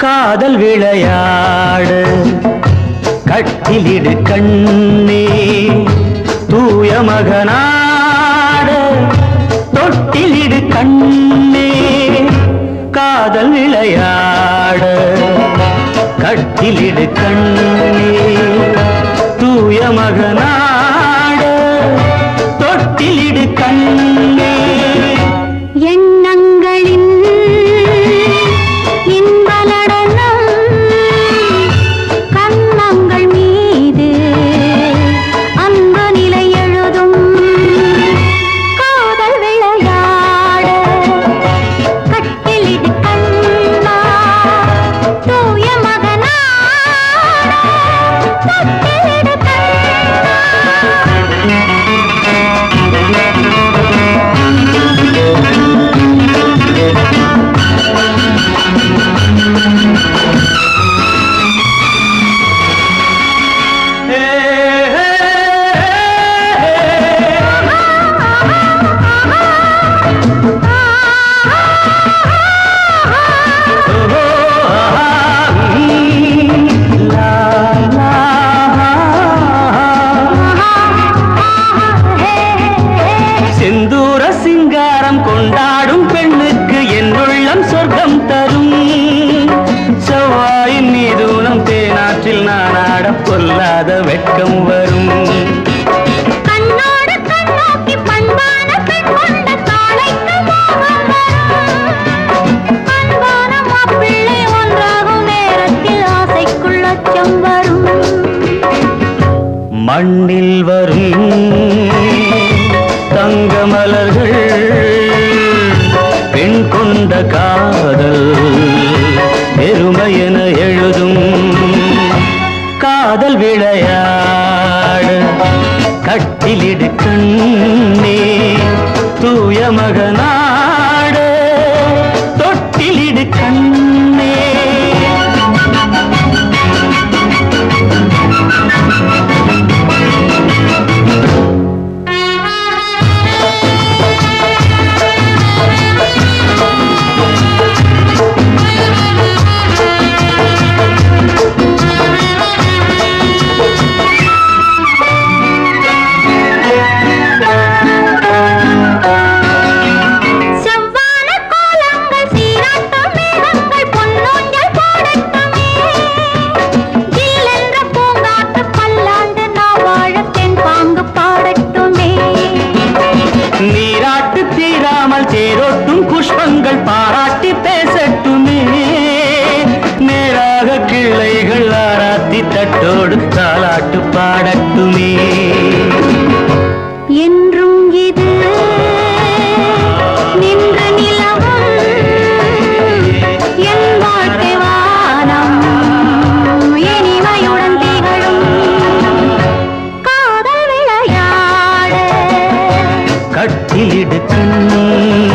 காதல் விளையாடு. கட்டிலிடு கண்ணே தூய மகனாடு. தொட்டிலிடு கண்ணே காதல் விளையாடு. கட்டிலிடு கண்ணே தூய மகனா தொட்டிலிடு கண்ணா தரும். செவ்வாயின் மீதூனம் தேனாற்றில் நான் ஆட பொல்லாத வெட்கம் வரும். மண்ணில் வரும் தங்க மலர்கள் பெண் கொண்ட காதல் விளையாடு. கட்டிலிடு கண்ணே தூய மகனா மனமே என்றும் இது நின்ற நிலவம் என் வாழ்க்கை கட்டிலிடு கண்ணே